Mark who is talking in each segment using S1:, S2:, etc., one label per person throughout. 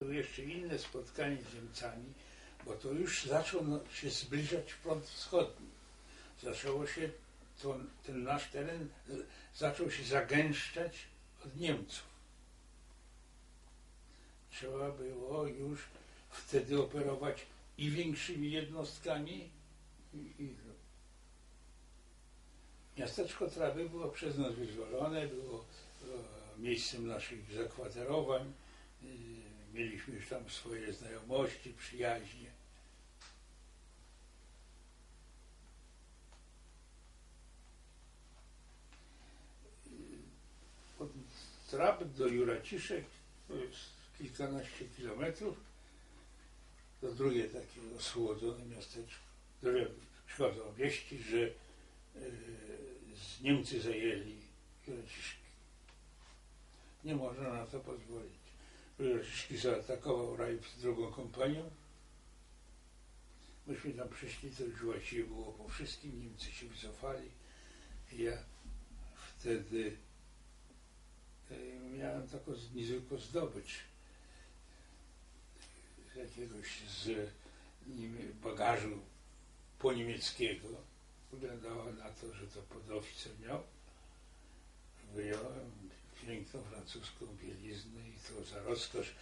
S1: Były jeszcze inne spotkanie z Niemcami, bo to już zaczął no, się zbliżać front wschodni. Zaczęło się, to, ten nasz teren z- zaczął się zagęszczać od Niemców. Trzeba było już wtedy operować i większymi jednostkami, i, i Miasteczko Trawy było przez nas wyzwolone, było e, miejscem naszych zakwaterowań. Mieliśmy już tam swoje znajomości, przyjaźnie. Od Trab do Juraciszek to jest kilkanaście kilometrów. To drugie takie osłodzone miasteczko, które przychodzą wieści, że e, z Niemcy zajęli Juraciszki. Nie można na to pozwolić. Juraciszki zaatakował Rajf z drugą kompanią. Myśmy tam przyszli, to już właściwie było po wszystkim, Niemcy się wycofali. Ja wtedy e, miałem taką niezwykłą zdobycz z jakiegoś z bagażu po niemieckiego. Wyglądało na to, że to podoficer miał. Piękną francuską bieliznę i to za rozkosz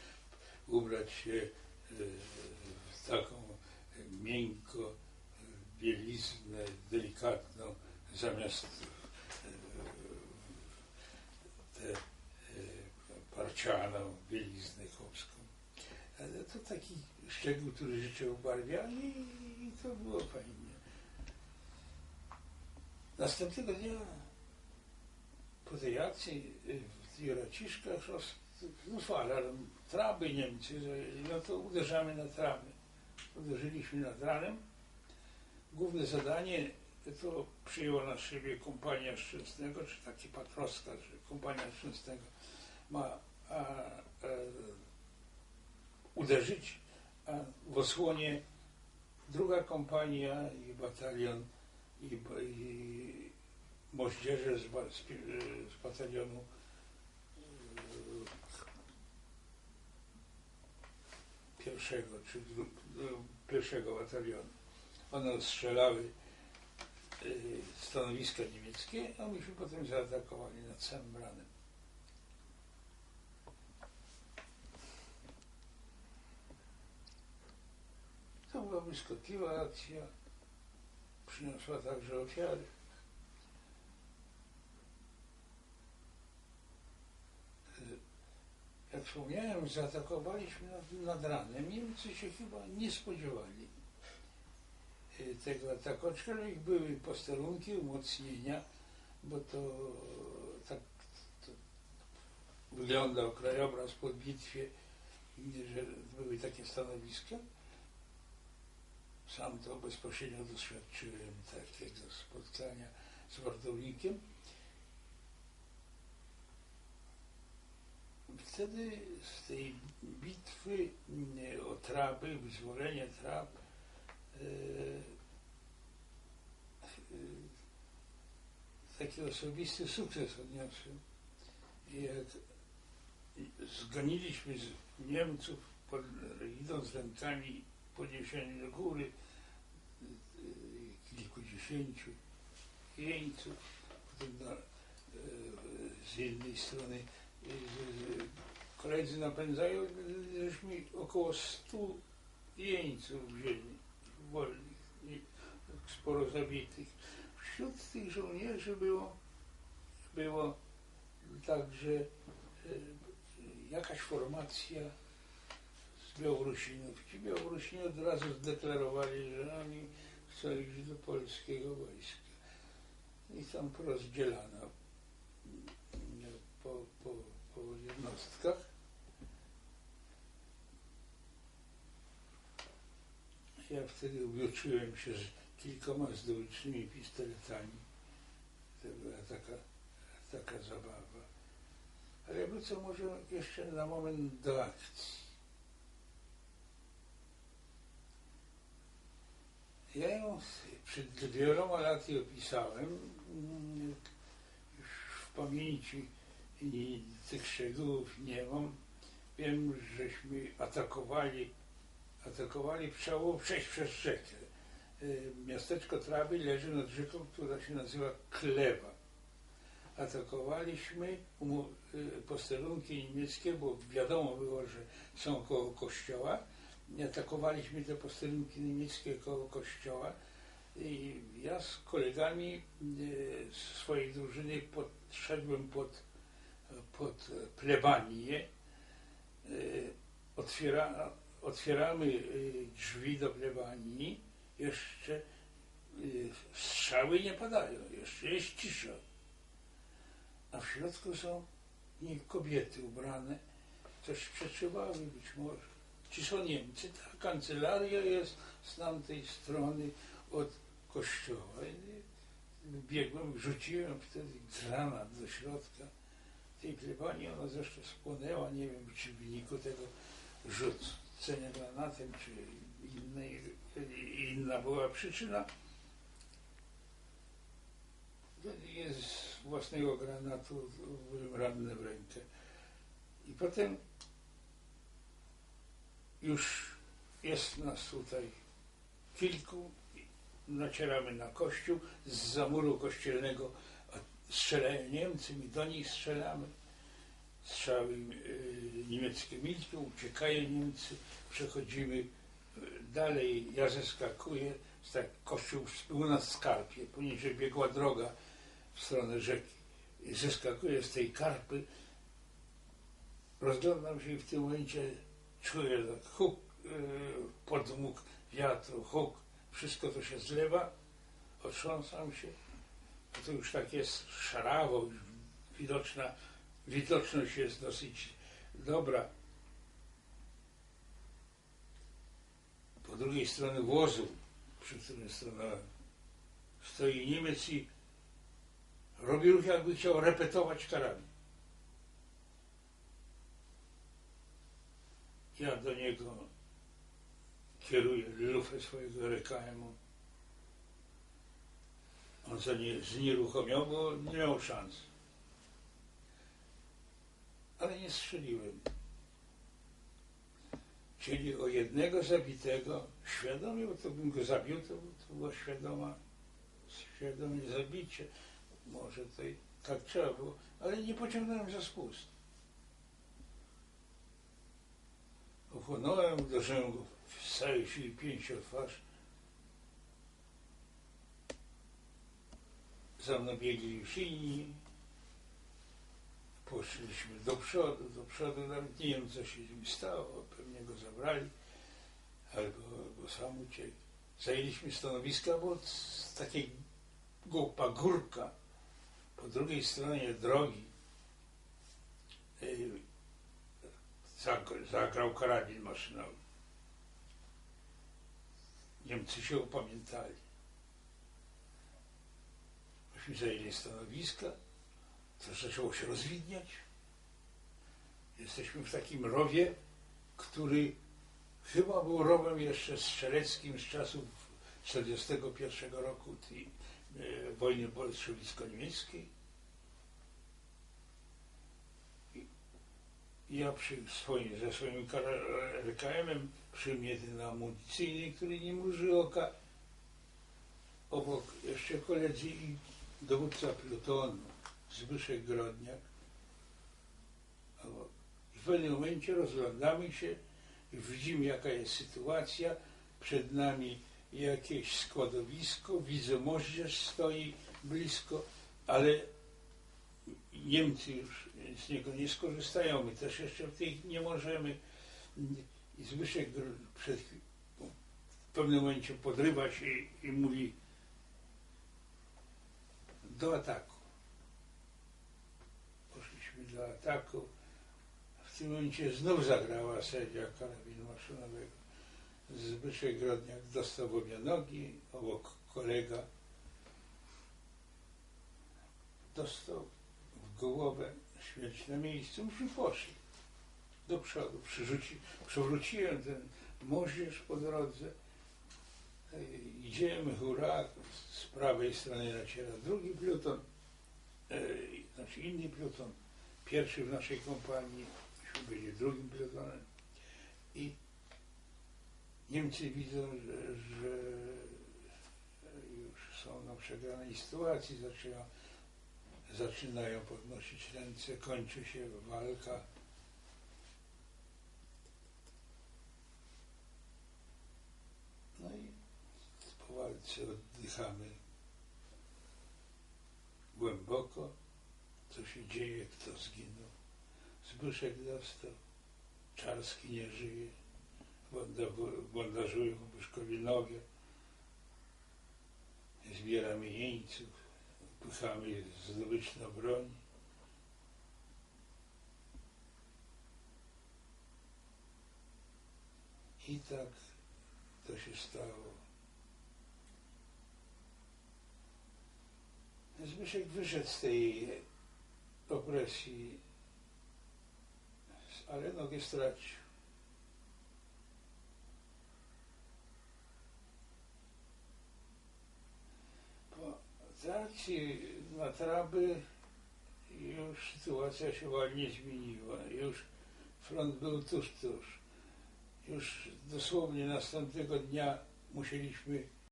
S1: ubrać się e, w taką miękko e, bieliznę delikatną zamiast e, tę parcianą bieliznę chłopską. Ale to taki szczegół, który życie ubarwia i, to było fajnie. Następnego dnia po tej akcji Juraciszkach roz- znów alarm, traby Niemcy no to uderzamy na traby. Uderzyliśmy nad ranem. Główne zadanie to przyjęła na siebie kompania Szczęsnego, czy taki patroska, że kompania Szczęsnego ma a, e, uderzyć, a w osłonie druga kompania i batalion i, i moździerze z, z, z batalionu pierwszego, czy dru, pierwszego batalionu. One strzelały e, stanowiska niemieckie, a myśmy potem zaatakowali nad samym ranem. To była błyskotliwa akcja. Przyniosła także ofiary. Jak wspomniałem, zaatakowaliśmy nad, nad ranem. Niemcy się chyba nie spodziewali y, tego ataku, aczkolwiek były posterunki, umocnienia, bo to tak to wyglądał krajobraz po bitwie, że były takie stanowiska. Sam to bezpośrednio doświadczyłem takiego spotkania z wartownikiem. Wtedy z tej bitwy mm, o Traby, wyzwolenie Trab, e, e, taki osobisty sukces odniosłem. Jak zgoniliśmy z Niemców, pod, idąc rękami podniesieni do góry, kilkudziesięciu jeńców, potem na, z jednej strony koledzy napędzają, y, żeśmy około stu jeńców wzięli wolnych, sporo zabitych. Wśród tych żołnierzy było, było także y, jakaś formacja z Białorusinów. Ci Białorusini od razu zdeklarowali, że oni chcą iść do polskiego wojska. I tam porozdzielano mm, po, po, po jednostkach. Ja wtedy ubioczyłem się z kilkoma zdobycznymi pistoletami. To była taka, taka zabawa. Ale wrócę może jeszcze na moment do akcji. Ja ją przed wieloma laty opisałem. mm, Już w pamięci i tych szczegółów nie mam. wiem, żeśmy atakowali, atakowali, przejść przez rzekę. Y, Miasteczko Trawy leży nad rzeką, która się nazywa Klewa. Atakowaliśmy y, posterunki niemieckie, bo wiadomo było, że są koło kościoła. Atakowaliśmy te posterunki niemieckie koło kościoła i ja z kolegami y, swojej drużyny podszedłem pod, pod plebanię. Y, Otwiera, otwieramy y, drzwi do plebanii, jeszcze y, strzały nie padają, jeszcze jest cisza. A w środku są nie kobiety ubrane, coś przetrzymały być może. Ci są Niemcy, ta kancelaria jest z tamtej strony od kościoła. Biegłem, rzuciłem wtedy granat do środka tej plebanii. Ona zresztą spłonęła, nie wiem czy w wyniku tego rzucenia granatem, czy innej, inna była przyczyna. Jest z własnego granatu byłem ranny w rękę. I potem już jest nas tutaj kilku, nacieramy na kościół, z zamuru kościelnego strzelają Niemcy, my do nich strzelamy. Strzały y, niemieckie milczą, uciekają Niemcy, przechodzimy y, dalej, ja zeskakuję, tak kościół był na skarpie, poniżej biegła droga w stronę rzeki. Zeskakuję z tej karpy, rozglądam się i w tym momencie czuję tak huk, y, podmuch wiatru, huk, wszystko to się zlewa, otrząsam się, to już tak jest szarawo, widoczna, widoczność jest dosyć dobra. Po drugiej stronie wozu, przy którym stanąłem, stoi Niemiec i robi ruch, jakby chciał repetować karabin. Ja do niego kieruję lufę swojego RKM-u. On co nie znieruchomiał, bo nie miał szans. Ale nie strzeliłem. Czyli o jednego zabitego, świadomie, bo to bym go zabił, to, to było świadoma, świadome zabicie. Może to i tak trzeba było, ale nie pociągnąłem za spust. Ochłonąłem, uderzyłem go w całej siły twarz. Za mną biegli już inni. Poszliśmy do przodu, do przodu, nawet nie wiem co się z stało, pewnie go zabrali, albo, albo sam uciekł. Zajęliśmy stanowiska, bo z takiej głupa górka po drugiej stronie drogi zag- zagrał karabin maszynowy. Niemcy się upamiętali. Myśmy zajęli stanowiska, to zaczęło się rozwidniać. Jesteśmy w takim rowie, który chyba był rowem jeszcze strzeleckim z czasów 1941 roku tej e, wojny bolszewicko-niemieckiej. Ja przy swoim, ze swoim RKM-em przy mnie ten amunicyjny, który nie mruży oka. Obok jeszcze koledzy i dowódca plutonu Zbyszek Grodniak. W pewnym momencie rozglądamy się widzimy jaka jest sytuacja. Przed nami jakieś składowisko, widzę moździerz stoi blisko, ale Niemcy już z niego nie skorzystają, my też jeszcze w tej nie możemy. Zbyszek przed, w pewnym momencie podrywa się i, i mówi do ataku. Poszliśmy do ataku. W tym momencie znów zagrała seria karabinu maszynowego. Zbyszek Grodniak dostał w obie nogi, obok kolega dostał w głowę śmierć na miejscu. Myśmy poszli do przodu. Przywróciłem ten moździerz po drodze. E, Idziemy, hurra, z prawej strony naciera drugi pluton, e, znaczy inny pluton, pierwszy w naszej kompanii, myśmy byli drugim plutonem i Niemcy widzą, że, że już są na przegranej sytuacji, zaczynają, zaczynają podnosić ręce, kończy się walka. No i walce oddychamy głęboko, co się dzieje, kto zginął. Zbyszek dostał, Czarski nie żyje, bandażu- bandażują Byszkowi nogę, zbieramy jeńców, pychamy zdobyczną broń. I tak to się stało. Zbyszek wyszedł z tej opresji, ale nogę stracił. Po trakcie na traby już sytuacja się ładnie zmieniła. Już front był tuż, tuż. Już dosłownie następnego dnia musieliśmy